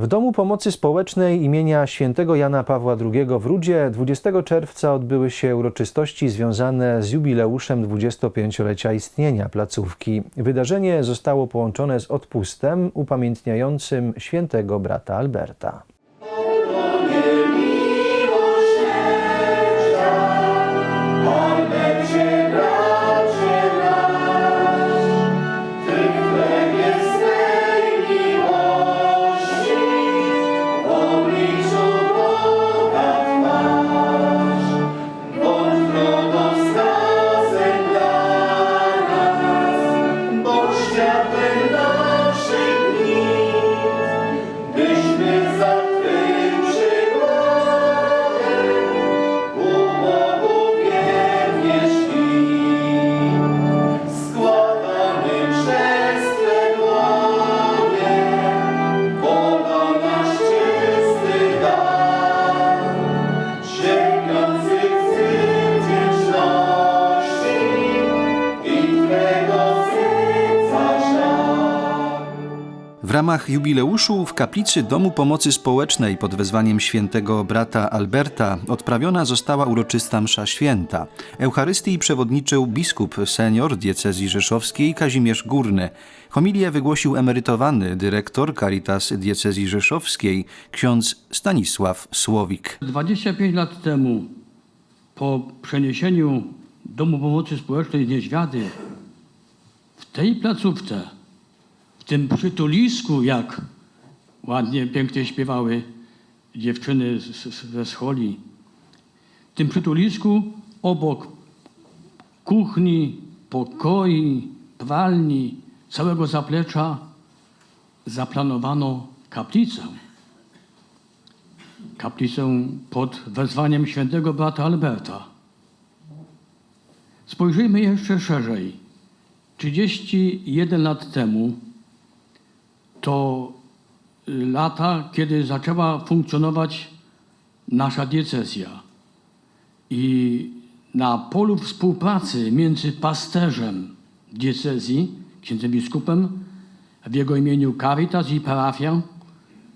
W Domu Pomocy Społecznej imienia świętego Jana Pawła II w Rudzie 20 czerwca odbyły się uroczystości związane z jubileuszem 25-lecia istnienia placówki. Wydarzenie zostało połączone z odpustem upamiętniającym świętego brata Alberta. Ramach jubileuszu w kaplicy Domu Pomocy Społecznej pod wezwaniem świętego brata Alberta odprawiona została uroczysta msza święta. Eucharystii przewodniczył biskup senior diecezji rzeszowskiej Kazimierz Górny. Homilię wygłosił emerytowany dyrektor Caritas diecezji rzeszowskiej ksiądz Stanisław Słowik. 25 lat temu, po przeniesieniu Domu Pomocy Społecznej z Niedźwiady, w tej placówce, tym przytulisku, jak ładnie, pięknie śpiewały dziewczyny z- ze scholi, w tym przytulisku obok kuchni, pokoi, pralni, całego zaplecza zaplanowano kaplicę kaplicę pod wezwaniem świętego brata Alberta. Spojrzyjmy jeszcze szerzej. 31 lat temu to y, lata, kiedy zaczęła funkcjonować nasza diecezja. I na polu współpracy między pasterzem diecezji, księdzem biskupem, w jego imieniu Caritas i parafią,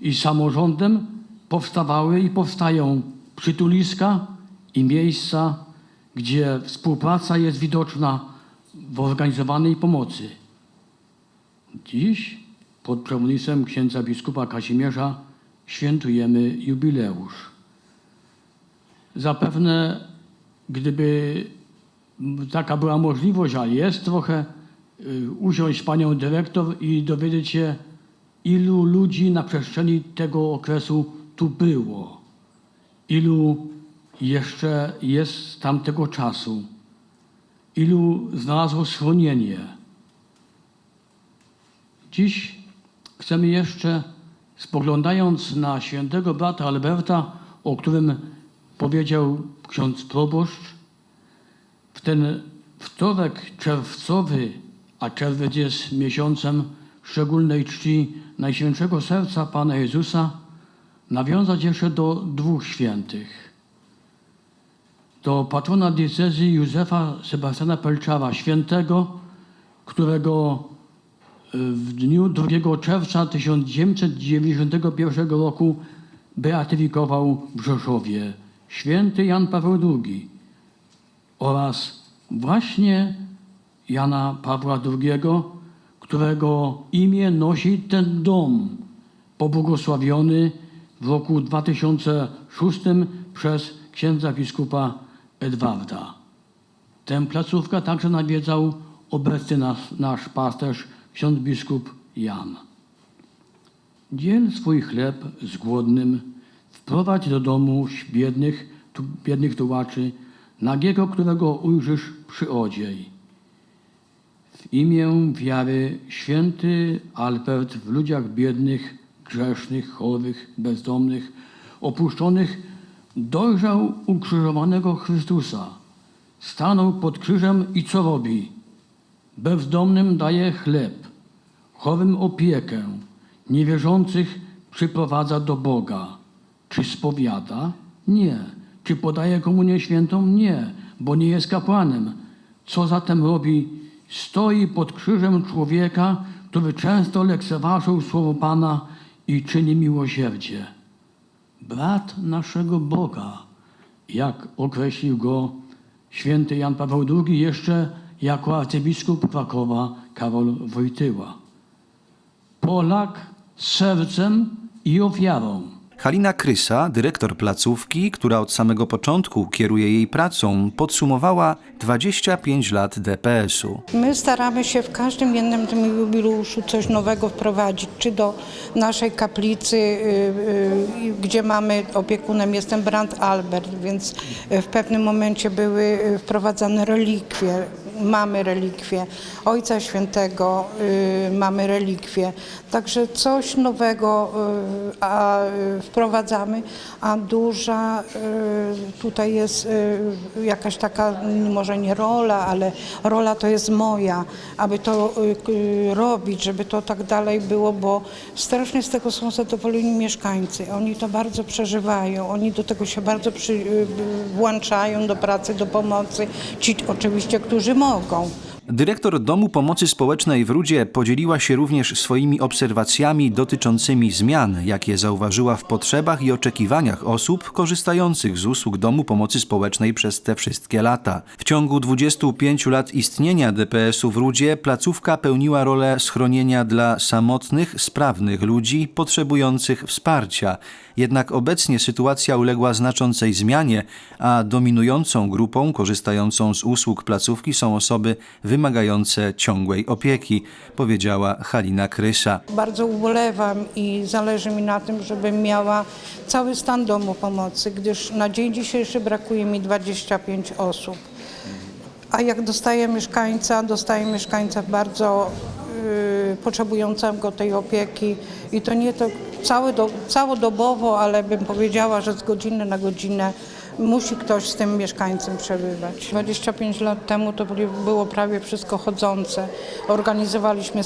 i samorządem powstawały i powstają przytuliska i miejsca, gdzie współpraca jest widoczna w organizowanej pomocy. Dziś pod przewodnictwem księdza biskupa Kazimierza świętujemy jubileusz. Zapewne, gdyby taka była możliwość, a jest trochę, y, usiąść panią dyrektor i dowiedzieć się, ilu ludzi na przestrzeni tego okresu tu było, ilu jeszcze jest z tamtego czasu, ilu znalazło schronienie. Dziś chcemy jeszcze, spoglądając na świętego brata Alberta, o którym powiedział ksiądz proboszcz, w ten wtorek czerwcowy, a czerwiec jest miesiącem szczególnej czci Najświętszego Serca Pana Jezusa, nawiązać jeszcze do dwóch świętych. Do patrona diecezji Józefa Sebastiana Pelczara, świętego, którego w dniu 2 czerwca 1991 roku beatyfikował w Rzeszowie święty Jan Paweł II oraz właśnie Jana Pawła II, którego imię nosi ten dom, pobłogosławiony w roku 2006 przez księdza biskupa Edwarda. Tę placówkę także nawiedzał obecny nasz, nasz pasterz, ksiądz biskup Jan. Dziel swój chleb z głodnym, wprowadź do domu biednych, tu, biednych tułaczy, nagiego, którego ujrzysz przy odziej. W imię wiary święty Albert w ludziach biednych, grzesznych, chorych, bezdomnych, opuszczonych dojrzał ukrzyżowanego Chrystusa. Stanął pod krzyżem i co robi? Bezdomnym daje chleb, chorym opiekę, niewierzących przyprowadza do Boga. Czy spowiada? Nie. Czy podaje komunię świętą? Nie, bo nie jest kapłanem. Co zatem robi? Stoi pod krzyżem człowieka, który często lekceważył słowo Pana i czyni miłosierdzie. Brat naszego Boga, jak określił go święty Jan Paweł II jeszcze jako arcybiskup Krakowa Karol Wojtyła. Polak z sercem i ofiarą. Halina Krysa, dyrektor placówki, która od samego początku kieruje jej pracą, podsumowała 25 lat DPS-u. My staramy się w każdym jednym tym jubileuszu coś nowego wprowadzić, czy do naszej kaplicy, y, y, gdzie mamy opiekunem, jestem Brand Albert, więc w pewnym momencie były y, wprowadzane relikwie, mamy relikwie, Ojca Świętego y, mamy relikwie, także coś nowego y, a, y, wprowadzamy, a duża tutaj jest jakaś taka, może nie rola, ale rola to jest moja, aby to robić, żeby to tak dalej było, bo strasznie z tego są zadowoleni mieszkańcy. Oni to bardzo przeżywają, oni do tego się bardzo przy, włączają, do pracy, do pomocy, ci oczywiście, którzy mogą. órgão Dyrektor Domu Pomocy Społecznej w Rudzie podzieliła się również swoimi obserwacjami dotyczącymi zmian, jakie zauważyła w potrzebach i oczekiwaniach osób korzystających z usług Domu Pomocy Społecznej przez te wszystkie lata. W ciągu 25 lat istnienia DPS-u w Rudzie placówka pełniła rolę schronienia dla samotnych, sprawnych ludzi potrzebujących wsparcia. Jednak obecnie sytuacja uległa znaczącej zmianie, a dominującą grupą korzystającą z usług placówki są osoby wymagające ciągłej opieki, powiedziała Halina Krysa. Bardzo ubolewam i zależy mi na tym, żebym miała cały stan domu pomocy, gdyż na dzień dzisiejszy brakuje mi 25 osób. A jak dostaję mieszkańca, dostaję mieszkańca bardzo y, potrzebującego tej opieki i to nie to całodobowo, ale bym powiedziała, że z godziny na godzinę musi ktoś z tym mieszkańcem przebywać. 25 lat temu to było prawie wszystko chodzące. Organizowaliśmy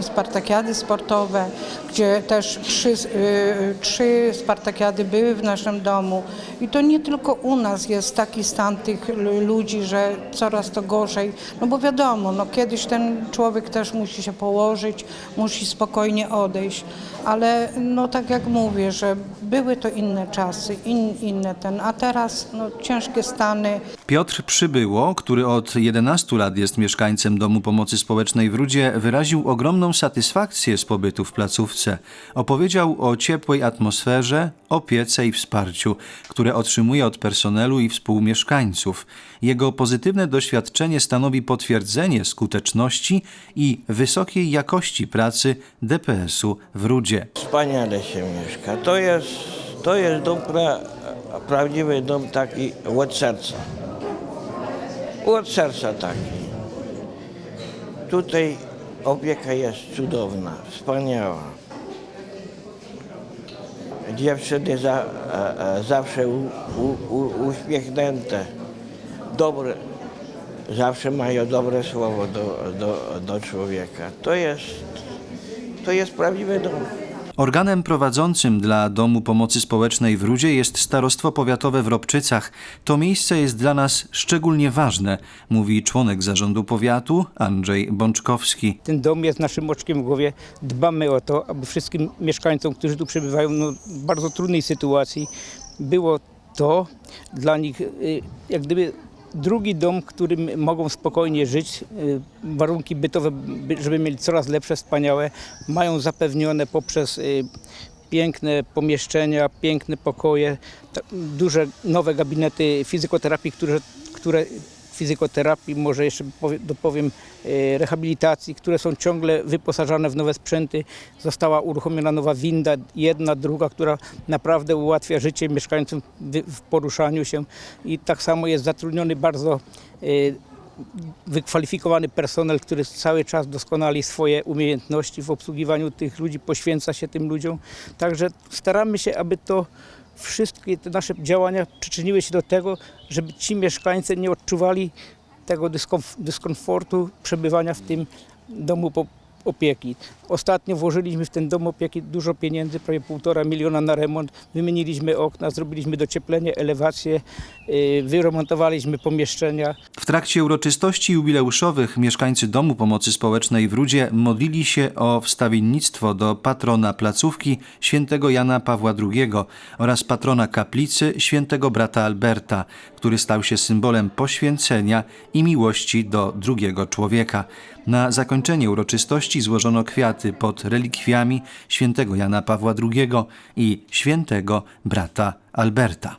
spartakiady sportowe, gdzie też trzy, y, trzy spartakiady były w naszym domu. I to nie tylko u nas jest taki stan tych ludzi, że coraz to gorzej. No bo wiadomo, no kiedyś ten człowiek też musi się położyć, musi spokojnie odejść. Ale no tak jak mówię, że były to inne czasy, in, inne ten, a no, ciężkie stany. Piotr Przybyło, który od 11 lat jest mieszkańcem Domu Pomocy Społecznej w Rudzie, wyraził ogromną satysfakcję z pobytu w placówce. Opowiedział o ciepłej atmosferze, opiece i wsparciu, które otrzymuje od personelu i współmieszkańców. Jego pozytywne doświadczenie stanowi potwierdzenie skuteczności i wysokiej jakości pracy DPS-u w Rudzie. Wspaniale się mieszka. To jest, to jest dom, pra, prawdziwy dom taki od serca. Od serca taki. Tutaj opieka jest cudowna, wspaniała. Dziewczyny za, e, e, zawsze u, u, uśmiechnięte, dobre, zawsze mają dobre słowo do, do, do człowieka. To jest, to jest prawdziwy dom. Organem prowadzącym dla Domu Pomocy Społecznej w Rudzie jest Starostwo Powiatowe w Robczycach. To miejsce jest dla nas szczególnie ważne, mówi członek zarządu powiatu Andrzej Bączkowski. Ten dom jest naszym oczkiem w głowie. Dbamy o to, aby wszystkim mieszkańcom, którzy tu przebywają no, w bardzo trudnej sytuacji, było to dla nich y, jak gdyby drugi dom, w którym mogą spokojnie żyć. y, Warunki bytowe, by- żeby mieli coraz lepsze, wspaniałe, mają zapewnione poprzez y, piękne pomieszczenia, piękne pokoje, duże nowe gabinety fizykoterapii, które, które fizykoterapii, może jeszcze powie- dopowiem e, rehabilitacji, które są ciągle wyposażane w nowe sprzęty. Została uruchomiona nowa winda, jedna, druga, która naprawdę ułatwia życie mieszkańcom w, w poruszaniu się i tak samo jest zatrudniony bardzo e, wykwalifikowany personel, który cały czas doskonali swoje umiejętności w obsługiwaniu tych ludzi, poświęca się tym ludziom. Także staramy się, aby to wszystkie te nasze działania przyczyniły się do tego, żeby ci mieszkańcy nie odczuwali tego dyskomf- dyskomfortu przebywania w tym domu po- opieki. Ostatnio włożyliśmy w ten dom opieki dużo pieniędzy, prawie półtora miliona na remont. Wymieniliśmy okna, zrobiliśmy docieplenie, elewację, y, wyremontowaliśmy pomieszczenia. W trakcie uroczystości jubileuszowych mieszkańcy Domu Pomocy Społecznej w Rudzie modlili się o wstawiennictwo do patrona placówki świętego Jana Pawła II oraz patrona kaplicy świętego brata Alberta, który stał się symbolem poświęcenia i miłości do drugiego człowieka. Na zakończenie uroczystości złożono kwiaty pod relikwiami świętego Jana Pawła II i świętego brata Alberta.